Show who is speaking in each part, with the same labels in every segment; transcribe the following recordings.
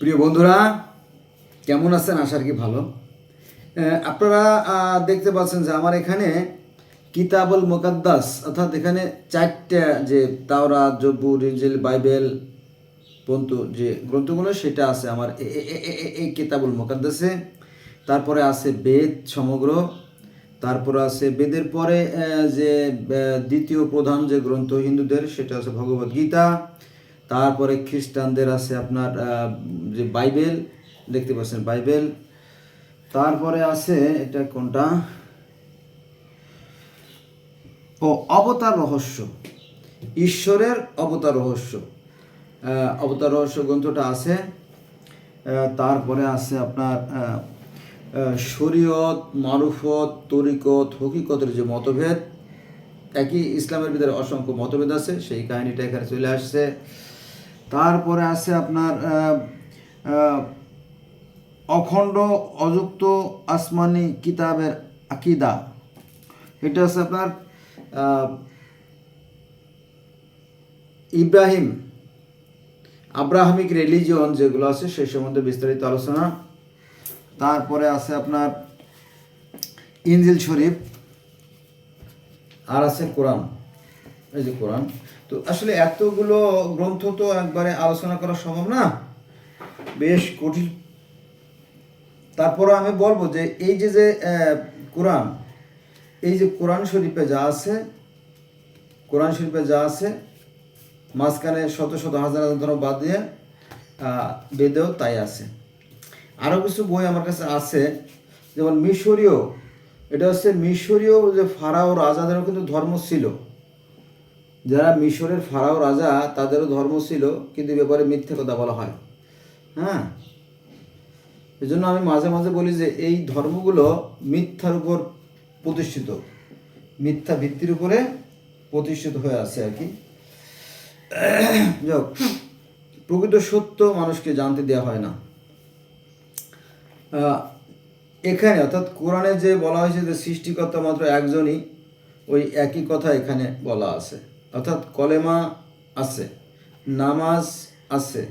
Speaker 1: প্রিয় বন্ধুরা, কেমন আছেন? আশার কি ভালো। আপনারা দেখতে পাচ্ছেন যে আমার এখানে কিতাবুল মোকাদ্দাস, অর্থাৎ এখানে চারটা যে তাওরা জব্বুর ইঞ্জিল বাইবেল পন্তু যে গ্রন্থগুলো, সেটা আছে আমার এই কিতাবুল মোকাদ্দাসে। তারপরে আছে বেদ সমগ্র। তারপরে আছে বেদের পরে যে দ্বিতীয় প্রধান যে গ্রন্থ হিন্দুদের, সেটা আছে ভগবত গীতা। তারপরে খ্রিস্টানদের আছে আপনার যে বাইবেল, দেখতে পাচ্ছেন বাইবেল। তারপরে আছে, এটা কোনটা? ও, অবতার রহস্য। ঈশ্বরের অবতার রহস্য। অবতার রহস্য গ্রন্থটা আছে। তারপরে আছে আপনার শরীয়ত, মারুফত, তরিকত, হকিকতের যে মতভেদ, একই ইসলামের ভিতরে অসংখ্য মতভেদ আছে, সেই কাহিনীটা এখানে চলে আসছে। তারপরে আছে আপনার অখণ্ড অযুক্ত আসমানি কিতাবের আকিদা। এটা আছে আপনার ইব্রাহিম, আব্রাহামিক রিলিজিয়ন যেগুলো আছে সেই সম্বন্ধে বিস্তারিত আলোচনা। তারপরে আছে আপনার ইনজিল শরীফ, আর আছে কোরআন। এই যে কোরআন, তো আসলে এতগুলো গ্রন্থ তো একবারে আলোচনা করা সম্ভব না। বেশ কঠিন। তারপরে আমি বলব যে এই যে যে কোরআন, এই যে কোরআন শরীফে যা আছে, কোরআন শরীফে যা আছে, মাঝখানে শত শত হাজার হাজার ধরো বাদ দিয়ে বেদেও তাই আছে। আরও কিছু বই আমার কাছে আছে, যেমন মিশরীয়, এটা হচ্ছে মিশরীয় যে ফারাও রাজাদেরও কিন্তু ধর্ম ছিল। যারা মিশরের ফারাও রাজা, তাদেরও ধর্ম ছিল, কিন্তু ব্যাপারে মিথ্যে কথা বলা হয়। হ্যাঁ? এই জন্য আমি মাঝে মাঝে বলি যে, এই ধর্মগুলো মিথ্যার উপর প্রতিষ্ঠিত। মিথ্যা ভিত্তির উপরে প্রতিষ্ঠিত হয়ে আছে আর কি। যাক, প্রকৃত সত্য মানুষকে জানতে দেওয়া হয় না। এখানে অর্থাৎ কোরআনে যে বলা হয়েছে যে সৃষ্টিকর্তা মাত্র একজনই, ওই একই কথা এখানে বলা আছে। অর্থাৎ কলেমা আছে নামাজ আছে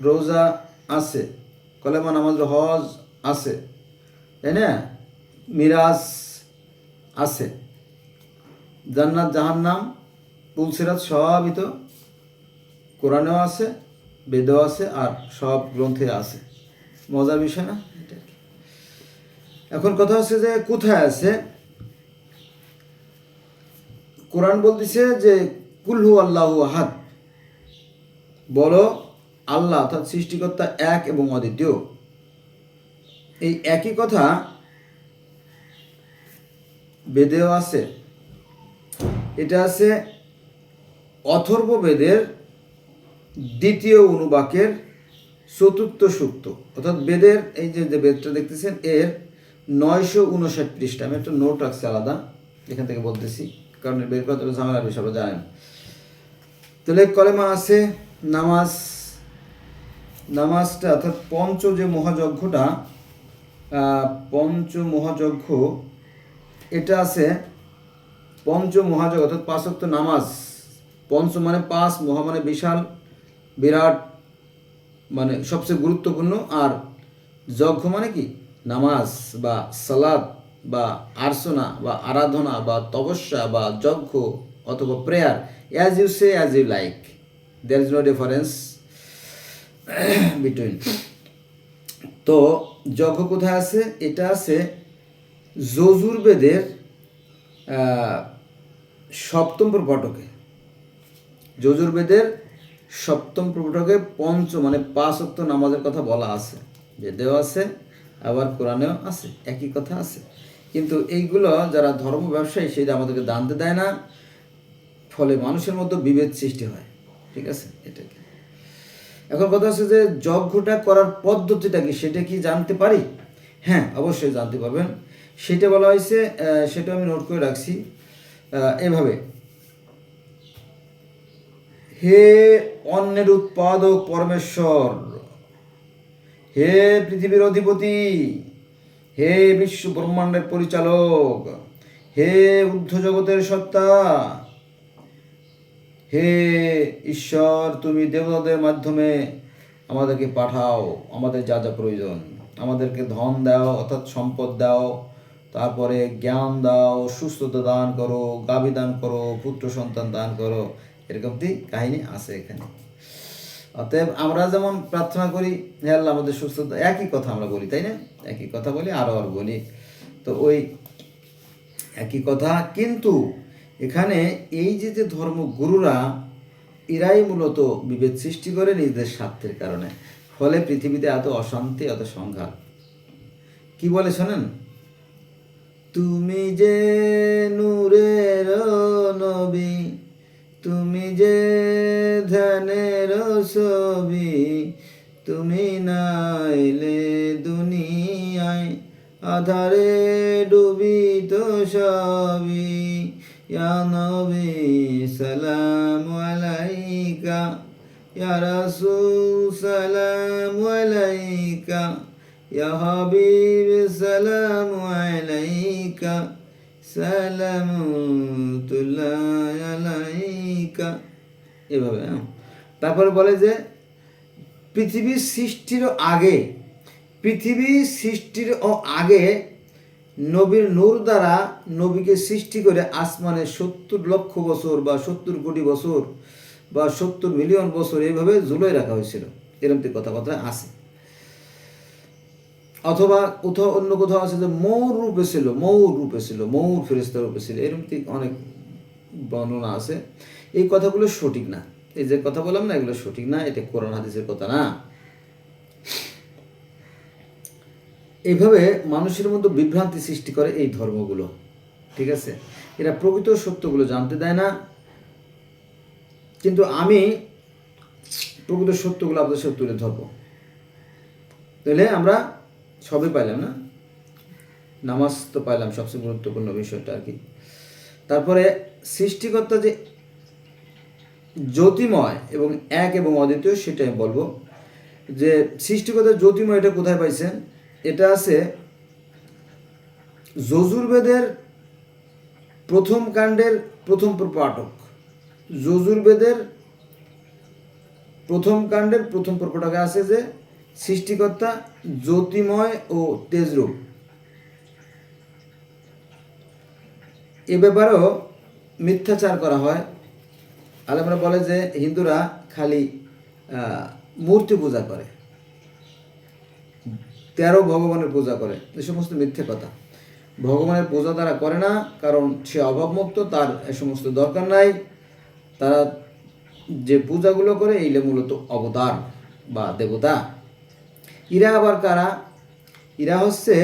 Speaker 1: রোজা আছে কলেমা নামাজ হজ আছে তাই না? মিরাজ আছে। জান্নাত জাহান্নাম পুলসিরাত সবই তো কোরআনেও আছে বেদেও আছে আর সব গ্রন্থে আছে। মজার বিষয় না? এখন কথা হচ্ছে যে কোথায় আছে? কোরআন বলতেছে যে কুলহু আল্লাহ আহাদ। বলো, আল্লাহ অর্থাৎ সৃষ্টিকর্তা এক এবং অদ্বিতীয়। এই একই কথা বেদেও আছে। এটা আছে অথর্ব বেদের দ্বিতীয় অনুবাকের চতুর্থ সূক্ত। অর্থাৎ বেদের, এই যে বেদটা দেখতেছেন, এর নয়শো উনষাট পৃষ্ঠা। আমি একটা নোট রাখছি আলাদা, এখান থেকে বলতেছি। কারণ বের করা তো ঝামেলা বিষয় জানেন তাহলে কলেমা আছে, নামাজ, নামাজটা অর্থাৎ পঞ্চ যে মহাযজ্ঞটা পঞ্চ মহাযজ্ঞ এটা আছে পঞ্চ মহাযজ্ঞ অর্থাৎ পাঁচক্ত নামাজ। পঞ্চ মানে পাঁচ, মহা মানে বিশাল, বিরাট মানে সবচেয়ে গুরুত্বপূর্ণ, আর যজ্ঞ মানে কি? নামাজ বা সালাদ বা আর্চনা বা আরাধনা বা তপস্যা বা যজ্ঞ অথবা prayer as you say as you like there is no difference between তো যজ্ঞ কোথায় আছে? এটা আছে যজুর্বেদের সপ্তম প্রপটকে। যজুর্বেদের সপ্তম প্রপটকে পঞ্চ মানে পাঁচ অক্ত নামাজের কথা বলা আছে। বেদেও আছে, আবার কোরআনেও আছে, একই কথা আছে। কিন্তু এইগুলো যারা ধর্ম ব্যবসায়ী সেটা আমাদেরকে জানতে দেয় না, ফলে মানুষের মধ্যে বিভেদ সৃষ্টি হয়। ঠিক আছে? এটাকে। এখন কথা হচ্ছে যে যজ্ঞটা করার পদ্ধতিটা কি, সেটা কি জানতে পারি? হ্যাঁ অবশ্যই জানতে পারবেন। সেটা বলা হয়েছে সেটা আমি নোট করে রাখছি। এভাবে। হে অন্যের উৎপাদক পরমেশ্বর, হে পৃথিবীর অধিপতি হে বিশ্ব ব্রহ্মাণ্ডের পরিচালক, হে ঊর্ধ্ব জগতের সত্তা, হে ঈশ্বর, তুমি দেবতাদের মাধ্যমে আমাদেরকে পাঠাও, আমাদের যা যা প্রয়োজন। আমাদেরকে ধন দাও, অর্থাৎ সম্পদ দাও, তারপরে জ্ঞান দাও, সুস্থতা দান করো, গাভী দান করো, পুত্র সন্তান দান করো। এরকমটি কাহিনী আছে এখানে। অতএব আমরা যেমন প্রার্থনা করি, হে আল্লাহ আমাদের সুস্থতা, একই কথা আমরা বলি, তাই না? একই কথা বলি আরও আর বলি। তো ওই একই কথা, কিন্তু এখানে এই যে যে ধর্মগুরুরা এরাই মূলত বিভেদ সৃষ্টি করে নিজেদের স্বার্থের কারণে। ফলে পৃথিবীতে এত অশান্তি, এত সংঘাত। কি বলে শোনেন? তুমি যে নূরের নবী, তুমি যে ধ্যানের ছবি তুমি নাইলে দুনিয়ায় আধারে ডুবি তো সবই নবী সালাম আলাইকা, ইয়া রাসূল সালাম আলাইকা, ইয়া হাবিব সালাম আলাইকা সালামুল্লাহ আলাইকা এভাবে হ্যাঁ। তারপরে বলে যে, পৃথিবীর সৃষ্টির আগে পৃথিবী সৃষ্টির ও আগে নবীর নূর দ্বারা নবীকে সৃষ্টি করে আসমানে সত্তর লক্ষ বছর বা সত্তর কোটি বছর বা সত্তর মিলিয়ন বছর এইভাবে ঝুলাই রাখা হয়েছিল। এরকম কথাবার্তা আছে। অথবা কোথাও অন্য কোথাও আছে যে, মৌর রূপে ছিল, মৌর রূপে ছিল, মৌর ফেরিস্তার রূপে ছিল। এরকম অনেক বর্ণনা আছে। এই কথাগুলো সঠিক না। এই যে কথা বললাম না, এগুলো সঠিক না, এটা কোরআন হাদিসের কথা না। এইভাবে মানুষের মধ্যে বিভ্রান্তি সৃষ্টি করে এই ধর্মগুলো, ঠিক আছে? এরা প্রকৃত সত্যগুলো জানতে দেয় না। কিন্তু আমি প্রকৃত সত্যগুলো আপনাদের সাথে তুলে ধরবো। তাহলে আমরা সবই পাইলাম না? নামাজ তো পাইলাম, সবচেয়ে গুরুত্বপূর্ণ বিষয়টা আর কি। তারপরে সৃষ্টিকর্তা যে জ্যোতিময় এবং এক এবং অদ্বিতীয় সেটা আমি বলব। যে সৃষ্টিকর্তা জ্যোতিময় এটা কোথায় পাইছেন? এটা আছে যজুর্বেদের প্রথম কাণ্ডের প্রথম প্রপাঠক যজুর্বেদের প্রথম কাণ্ডের প্রথম প্রপাঠকে আছে যে সৃষ্টিকর্তা জ্যোতিময় ও তেজরূপ। এ ব্যাপারেও মিথ্যাচার করা হয়। আলেমরা বলে যে হিন্দুরা খালি মূর্তি পূজা করে। তেরো ভগবানের পূজা করে। এ সমস্ত মিথ্যে কথা। ভগবানের পূজা তারা করে না, কারণ সে অভাবমুক্ত, তার এ সমস্ত দরকার নাই। তারা যে পূজাগুলো করে, এইগুলো মূলত অবতার বা দেবতা। ইরা আবার কারা? ইরা হচ্ছে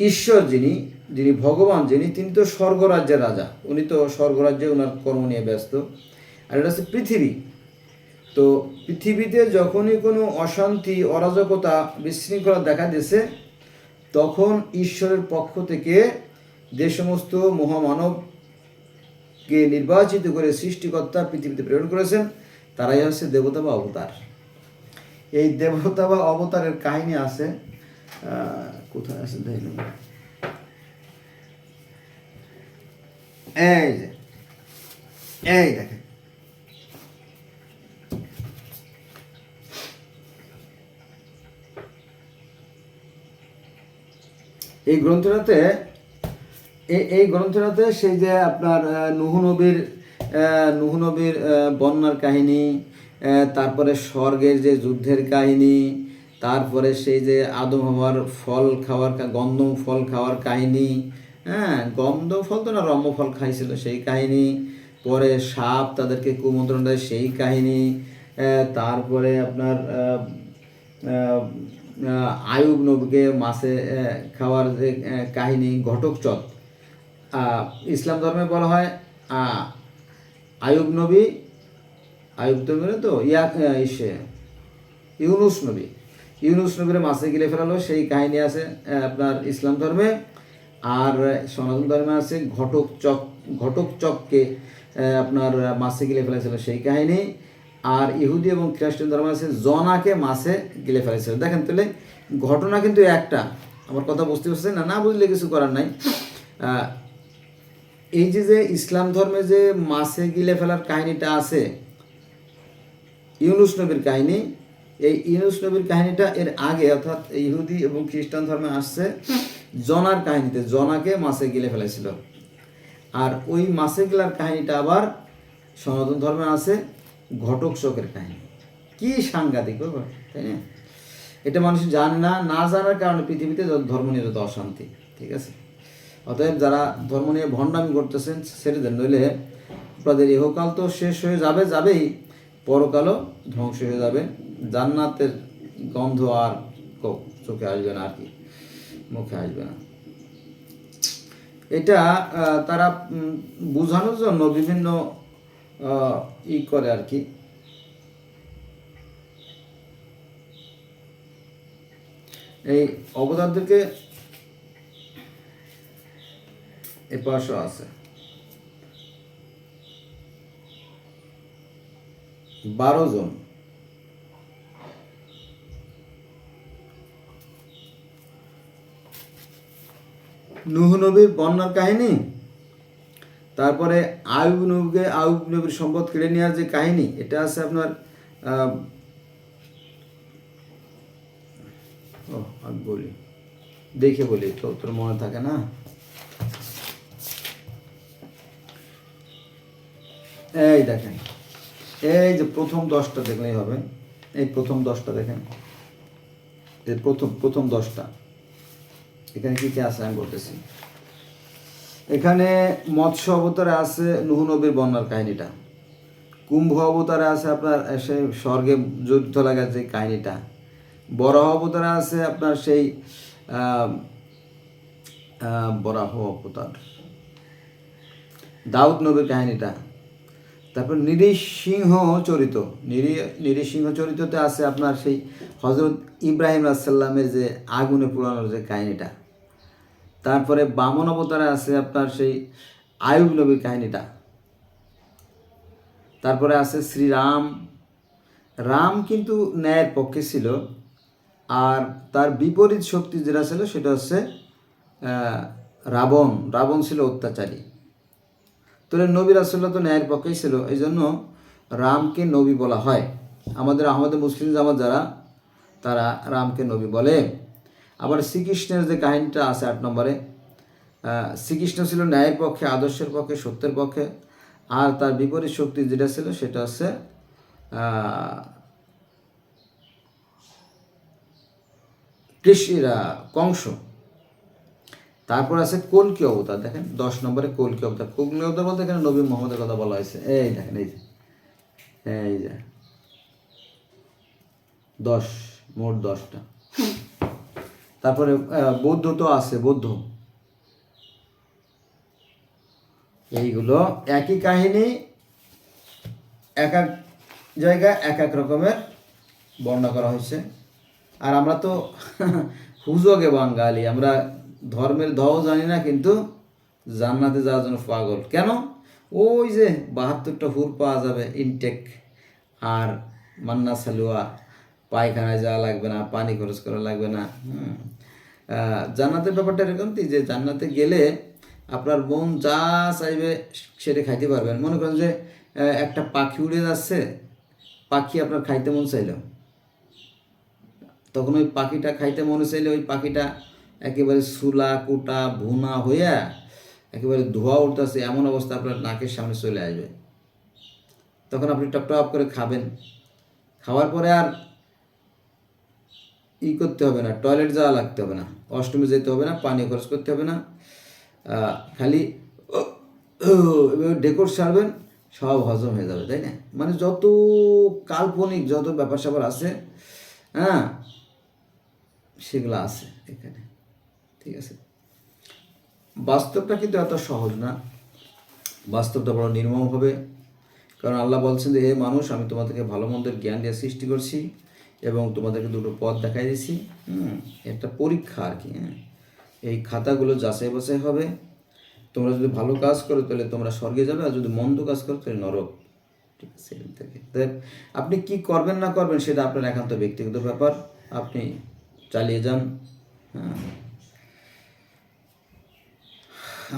Speaker 1: ঈশ্বর যিনি যিনি ভগবান, যিনি, তিনি তো স্বর্গরাজ্যের রাজা। উনি তো স্বর্গরাজ্যে ওনার কর্ম নিয়ে ব্যস্ত। আর এটা হচ্ছে পৃথিবী। তো পৃথিবীতে যখনই কোনো অশান্তি, অরাজকতা, বিশৃঙ্খলা দেখা দিয়েছে, তখন ঈশ্বরের পক্ষ থেকে যে সমস্ত মহামানবকে নির্বাচিত করে সৃষ্টিকর্তা পৃথিবীতে প্রেরণ করেছেন। তারাই হচ্ছে দেবতা বা অবতার। এই দেবতা বা অবতারের কাহিনী আছে কোথায় আছে দেখলাম এই যে, এই এই গ্রন্থটাতে এই গ্রন্থটাতে সেই যে আপনার নুহ নবীর নুহ নবীর বন্যার কাহিনী তারপরে স্বর্গের যে যুদ্ধের কাহিনী তারপরে সেই যে আদম হওয়ার ফল খাওয়ার গন্ধম ফল খাওয়ার কাহিনী হ্যাঁ গন্ধ ফল তো না রম্য ফল খাইছিল সেই কাহিনী পরে সাপ তাদেরকে কুমন্ত্রণ দেয় সেই কাহিনী তারপরে আপনার আয়ুব নবীকে মাছে খাওয়ার যে কাহিনী ঘটকচক আহ, ইসলাম ধর্মে বলা হয় আয়ুব নবী আয়ুব তো তো ইয়া ইসে ইউনুস নবী। ইউনুস নবীর মাছে গিলে ফেলালো, সেই কাহিনী আছে আপনার ইসলাম ধর্মে। আর সনাতন ধর্মে আছে, ঘটক চক, ঘটক চককে আপনার মাছে গিলে ফেলেছিল সেই কাহিনী। আর ইহুদি এবং খ্রিস্টান ধর্মে আছে, জনাকে মাছে গিলে ফেলেছিল। দেখেন তাহলে, ঘটনা কিন্তু একটা। আমার কথা বুঝতে পারছেন না? না বুঝলে কিছু করার নাই। এই যে যে ইসলাম ধর্মে যে মাছে গিলে ফেলার কাহিনীটা আছে, ইউনুস নবীর কাহিনী এই ইউনুস নবীর কাহিনীটা এর আগে অর্থাৎ ইহুদি এবং খ্রিস্টান ধর্মে আসছে জনার কাহিনীতে জনাকে মাছে গিলে ফেলেছিল। আর ওই মাছে গিলার কাহিনীটা আবার সনাতন ধর্মে আছে ঘটক শোকের কাহিনী। কি সাংঘাতিক ব্যাপার তাই না? এটা মানুষ জানে না না জানার কারণে পৃথিবীতে ধর্ম নিয়ে যত অশান্তি ঠিক আছে? অতএব যারা ধর্ম নিয়ে ভণ্ডামি করতেছেন ছেড়ে দেন নইলে আপনাদের ইহকাল তো শেষ হয়ে যাবে যাবেই। পরকালও ধ্বংস হয়ে যাবে। জান্নাতের গন্ধ আর চোখে আসবে না আর কি। মুখে আসবে না। এটা তারা বোঝানোর জন্য বিভিন্ন ই করে আর কি। এই অবতারদেরকে এ পাশও আছে। বারো জন। নুহ নবীর বন্যার কাহিনী, তারপরে আয়ুব নবীকে, আয়ুব নবীর সম্পদ কেড়ে নেওয়ার যে কাহিনী, এটা আছে আপনার ও আমি বলি। দেখে বলি তো তোর মনে থাকে না? এই দেখেন। এই যে প্রথম দশটা দেখলেই হবে। এই প্রথম দশটা দেখেন। এই প্রথম প্রথম দশটা। এখানে কি কি আছে আমি বলতেছি। এখানে মৎস্য অবতারে আছে নুহ নবীর বন্যার কাহিনীটা। কুম্ভ অবতারে আছে আপনার সেই স্বর্গে যুদ্ধ লাগার যে কাহিনীটা। বরাহ অবতারে আছে আপনার সেই বরাহ অবতার। দাউদ নবীর কাহিনীটা। তারপর নিরীসিংহ চরিত। নিরি নিরীসিংহ চরিততে আছে আপনার সেই হজরত ইব্রাহিম আসাল্লামের যে আগুনে পুরানোর যে কাহিনীটা। তারপরে বামন অবতারে আছে আপনার সেই আয়ুব নবীর কাহিনীটা। তারপরে আছে শ্রীরাম রাম। কিন্তু ন্যায়ের পক্ষে ছিল। আর তার বিপরীত শক্তি যেটা ছিল সেটা হচ্ছে রাবণ। রাবণ ছিল অত্যাচারী। তাহলে নবী রাসুল্লাহ তো ন্যায়ের পক্ষেই ছিল এই জন্য রামকে নবী বলা হয়। আমাদের আমাদের মুসলিম জামাত যারা, তারা রামকে নবী বলে। আবার শ্রীকৃষ্ণের যে কাহিনীটা আছে আট নম্বরে শ্রীকৃষ্ণ ছিল ন্যায়ের পক্ষে, আদর্শের পক্ষে, সত্যের পক্ষে। আর তার বিপরীত শক্তি যেটা ছিল, সেটা হচ্ছে কৃষিরা, কংস। তারপর আছে কলকি অবতার? দেখেন, দশ নম্বরে কলকি অবতার? কলকি অবতার বলতে এখানে নবী মোহাম্মদের কথা বলা হয়েছে। এই দেখেন, এই যে এই যে, দশ, মোট দশটা। তারপরে বৌদ্ধ তো আছে, বৌদ্ধ। এইগুলো একই কাহিনী, এক এক জায়গায় এক এক রকমের বর্ণনা করা হয়েছে। আর আমরা তো হুজগে বাঙালি, আমরা ধর্মের ধও জানি না, কিন্তু জান্নাতে যাওয়ার জন্য পাগল। কেন? ওই যে বাহাত্তরটা হুর পাওয়া যাবে ইনটেক আর মান্না সালুয়া। পায়খানায় যাওয়া লাগবে না, পানি খরচ করা লাগবে না। জান্নাতের ব্যাপারটা এরকম কি যে জান্নাতে গেলে আপনার মন যা চাইবে সেটা খাইতে পারবেন। মনে করেন যে একটা পাখি উড়ে যাচ্ছে, পাখি আপনার খাইতে মন চাইলো। তখন ওই পাখিটা খাইতে মনে চাইলে ওই পাখিটা একেবারে সুলা, কুটা, ভুনা হইয়া একেবারে ধোয়া উঠতেছে, এমন অবস্থা আপনার নাকের সামনে চলে আসবে। তখন আপনি টপ টপ করে খাবেন। খাওয়ার পরে আর ই করতে হবে না, টয়লেট যাওয়া লাগতে হবে না অষ্টমী যেতে হবে না পানি খরচ করতে হবে না। খালি ডেকোর সারবেন, সব হজম হয়ে যাবে, তাই না? মানে যত কাল্পনিক যত ব্যাপার স্যাপার আছে হ্যাঁ সেগুলো আছে এখানে। ঠিক আছে। বাস্তবটা কিন্তু এত সহজ না। বাস্তবটা বড় নির্মম হবে। কারণ আল্লাহ বলছেন যে, হে মানুষ, আমি তোমাদেরকে ভালো মন্দের জ্ঞান দিয়ে সৃষ্টি করছি এবং তোমাদেরকে দুটো পথ দেখাই দিয়েছি। হুম, একটা পরীক্ষা আর কি হ্যাঁ। এই খাতাগুলো যাচাই বাছাই হবে। তোমরা যদি ভালো কাজ করো, তাহলে তোমরা স্বর্গে যাবে, আর যদি মন্দ কাজ করো, তাহলে নরক। ঠিক আছে থেকে। আপনি কি করবেন, না করবেন, সেটা আপনার একান্ত ব্যক্তিগত ব্যাপার। আপনি চালিয়ে যান। হ্যাঁ।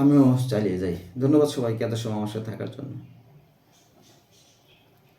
Speaker 1: আমিও চালিয়ে যাই। ধন্যবাদ সবাইকে এত সময় আমার সাথে থাকার জন্য।